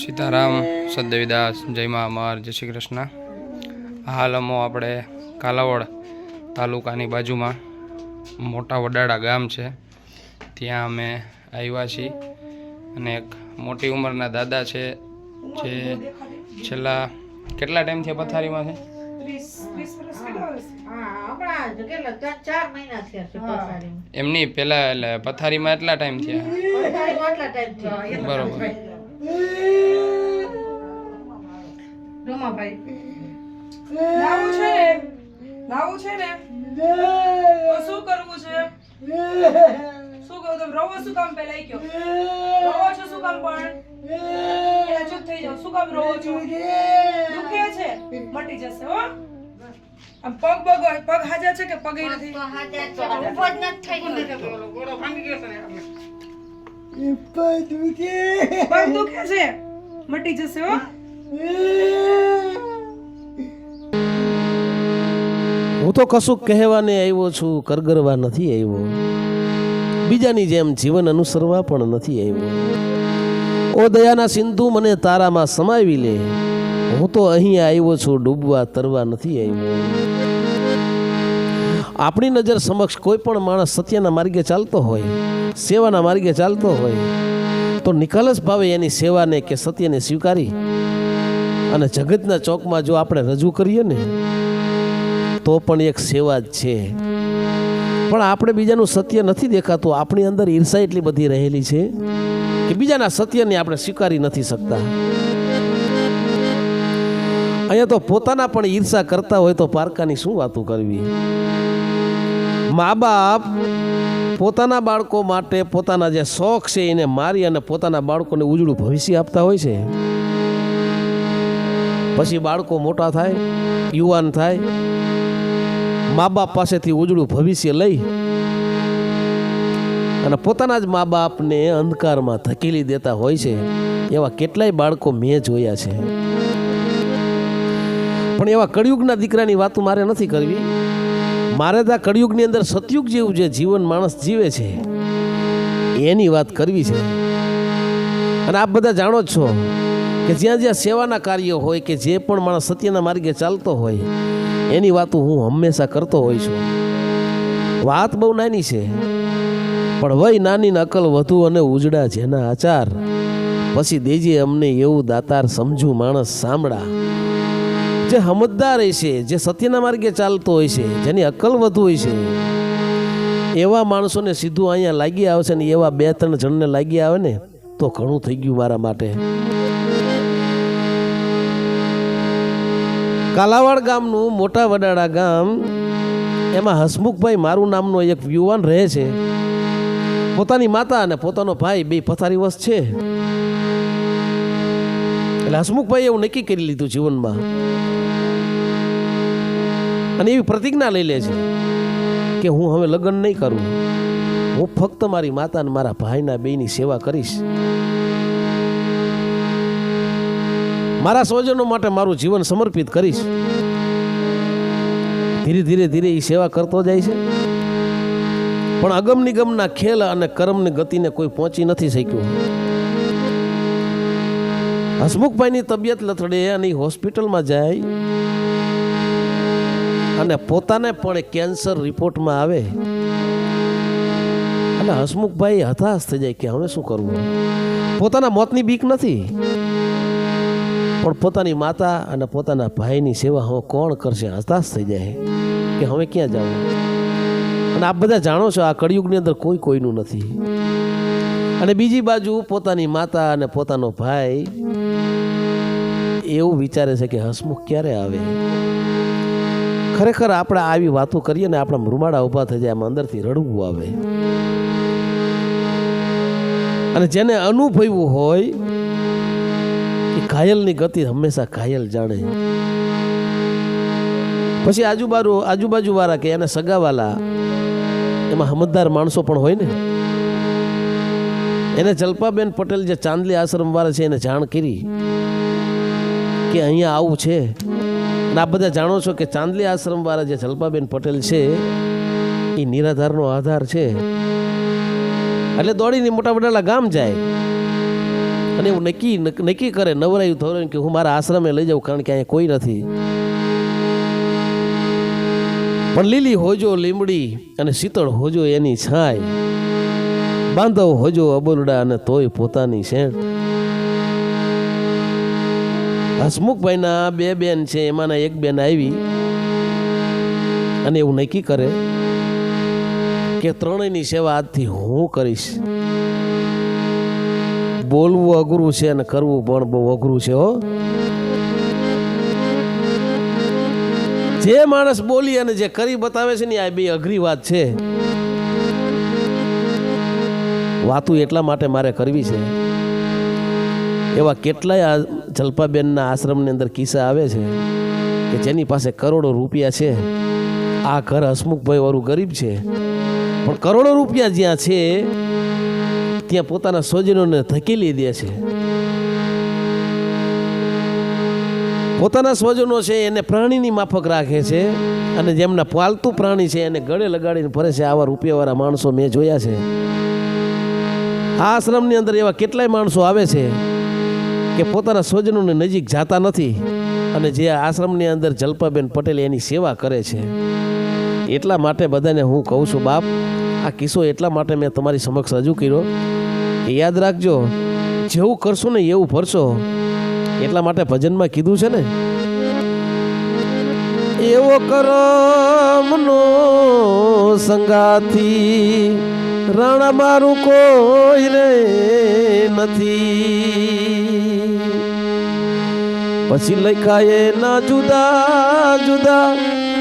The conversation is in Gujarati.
સીતારામ સદેવીદાસ જય મા અમર, જય શ્રી કૃષ્ણ. હાલ અમો આપણે કાલાવડ તાલુકાની બાજુમાં મોટા વડાડા ગામ છે. ત્યાં અમે આવ્યા છીએ અને એક મોટી ઉંમરના દાદા છે જે છેલ્લા કેટલા ટાઈમથી પથારીમાં છે? એમની પહેલાં એટલે પથારીમાં એટલા ટાઈમ થયા. પથારીમાં આટલા ટાઈમ બરોબર. રમાભાઈ. નાવું છે ને? નાવું છે ને? તો શું કરવું છે? શું કહું તમે રવો શું કામ પેલા ગયો? રવો છો શું કામ પણ? પેલા ચૂપ થઈ જાઓ. શું કામ રવો છે? મટી જશે હો. આમ પગ બગ પગ હાજા છે કે પગ નથી? ઊભો જ નથી થઈ ગયો. પગ દુખે. છે? મટી જશે હો. હું તો કશું કહેવાને આવ્યો છું કરગરવા નથી આવ્યો. બીજાની જેમ જીવન અનુસરવા પણ નથી આવ્યો. ઓ દયાના સિંધુ મને તારામાં સમાવી લે. હું તો અહીં આવ્યો છું, ડૂબવા, તરવા નથી આવ્યો. આપણી નજર સમક્ષ કોઈ પણ માણસ સત્યના માર્ગે ચાલતો હોય, સેવાના માર્ગે ચાલતો હોય, તો નિકાલસ ભાવે એની સેવાને કે સત્યને સ્વીકારી અને જગતના ચોકમાં જો આપણે રજૂ કરીએ ને, તો પણ એક સેવા જ છે. પણ આપણે બીજાનું સત્ય નથી દેખાતું, આપણી અંદર ઈર્ષા એટલી બધી રહેલી છે કે બીજાના સત્યને આપણે સ્વીકારી નથી શકતા. અહીંયા તો પોતાના પણ ઈર્ષા કરતા હોય તો પારકાની શું વાતો કરવી? મા બાપ પોતાના બાળકો માટે પોતાના જે શોખ છે એને મારી અને પોતાના બાળકોને ઉજળું ભવિષ્ય આપતા હોય છે. પછી બાળકો મોટા થાય, યુવાન થાય મા બાપ પાસેથી ઉજળું ભવિષ્ય લઈ અને પોતાના જ મા બાપને અંધકારમાં ધકેલી દેતા હોય છે, એવા કેટલાય બાળકો મેં જોયા છે. પણ એવા કળિયુગના દીકરાની વાતો મારે નથી કરવી. મારે તો કળિયુગની અંદર સતયુગ જેવું જે જીવન માણસ જીવે છે, એની વાત કરવી છે. અને આપ બધા જાણો જ છો કે જ્યાં જ્યાં સેવાના કાર્યો હોય કે જે પણ માણસ સત્યના માર્ગે ચાલતો હોય, એની વાતો હું હંમેશા કરતો હોઉં છું. વાત બહુ નાની છે, પણ વય નાની નકલ વધુ અને ઉજડા જેના આચાર. પછી દેજે અમને એવું દાતાર સમજુ માણસ સાંભળા. જે સમજદાર હોય છે, જે સત્યના માર્ગે ચાલતો હોય છે, જેની અકલ વધુ હોય છે, એવા માણસોને સીધું અહીંયા લાગી આવે છે ને એવા બે ત્રણ જણને લાગી આવે ને, તો ઘણું થઈ ગયું મારા માટે. કાલાવાડ ગામનું મોટા વડાડા ગામ, એમાં હસમુખભાઈ મારું નામનો એક યુવાન રહે છે. પોતાની માતા અને પોતાનો ભાઈ બે પથારીવશ છે. એટલે હસમુખભાઈ એવું નક્કી કરી લીધું જીવનમાં. અને એવી પ્રતિજ્ઞા લઈ લે છે કે હું હવે લગ્ન નહીં કરું. હું ફક્ત મારી માતા અને મારા ભાઈના બેયની સેવા કરીશ. મારા સ્વજનો માટે મારું જીવન સમર્પિત કરીશ. ધીરે ધીરે ધીરે એ સેવા કરતો જાય છે. પણ અગમ નિગમના ખેલ અને કર્મની ગતિને કોઈ પહોંચી નથી શક્યું. હસમુખભાઈની તબિયત લથડે અને હોસ્પિટલમાં જાય. અને પોતાને પણ કેન્સર રિપોર્ટમાં આવે. અને હસમુખભાઈ હતાશ થઈ જાય કે હવે શું કરવું? પોતાના મોતની બીક નથી. પણ પોતાની માતા અને પોતાના ભાઈની સેવા હવે કોણ કરશે? હતાશ થઈ જાય કે હવે ક્યાં જવું? અને આપ બધા જાણો છો આ કળિયુગની અંદર કોઈ કોઈનું નથી. અને બીજી બાજુ પોતાની માતા અને પોતાનો ભાઈ એવું વિચારે છે કે હસમુખ ક્યારે આવે? ખરેખર આપણે આવી વાતો કરીએ ને આપણા રૂમાડા ઊભા થઈ જાય, આમ અંદરથી રડવું આવે. અને જેને અનુભવ્યું હોય, એ ઘાયલની ગતિ હંમેશા ઘાયલ જાણે. પછી આજુબાજુ આજુબાજુ વાળા કે એને સગાવાલા, એમાં સમજદાર માણસો પણ હોય ને. એને જલ્પાબેન પટેલ જે ચાંદલી આશ્રમ વાળા છે, એને જાણ કરી કે અહીંયા આવું છે. આ બધા જાણો છો કે ચાંદલી આશ્રમ વાળા જે જલ્પાબેન પટેલ છે, એ નિરાધારનો આધાર છે. એટલે દોડીને મોટા મોટા ગામ જાય. અને એવું નક્કી નક્કી કરે, નવરાયું ધોરણ કે હું મારા આશ્રમે લઈ જાઉં કારણ કે અહીંયા કોઈ નથી. પણ લીલી હોજો લીમડી અને શીતળ હોજો એની છાય. બાંધવ હોજો અબોલડા અને તોય પોતાની શેઠ હસમુખભાઈના બે બેન છે, એમાંના એક બેન આવી અને એવું નક્કી કરે કે ત્રણેયની સેવા આજથી હું કરીશ. બોલવું અઘરું છે અને કરવું પણ બહુ અઘરું છે, હો. જે માણસ બોલી અને જે કરી બતાવે છે ને, આ બે અઘરી વાત છે. વાતું એટલા માટે મારે કરવી છે. એવા કેટલાય જલપાબેનના આશ્રમની અંદર કિસ્સા આવે છે કે જેની પાસે કરોડો રૂપિયા છે. આ ઘર હસમુખભાઈ વાળું ગરીબ છે. પણ કરોડો રૂપિયા જ્યાં છે, ત્યાં પોતાના સ્વજનોને ધકેલી દે છે. પોતાના સ્વજનો છે, એને પ્રાણીની માફક રાખે છે અને જેમના પાલતુ પ્રાણી છે, એને ગળે લગાડીને ફરે છે. આવા રૂપિયાવાળા માણસો મેં જોયા છે. આ આશ્રમની અંદર એવા કેટલાય માણસો આવે છે કે પોતાના સ્વજનોની નજીક જાતા નથી અને જે આશ્રમની અંદર જલ્પાબેન પટેલ એની સેવા કરે છે. એટલા માટે બધાને હું કહું છું, બાપ, આ કિસ્સો એટલા માટે મેં તમારી સમક્ષ રજૂ કર્યો. એ યાદ રાખજો, જેવું કરશો ને એવું ભરશો. એટલા માટે ભજનમાં કીધું છે ને? એવો કરમનો સંગાથી રાણા મારું કોઈ રે નથી. પછી લખાય ના જુદા જુદા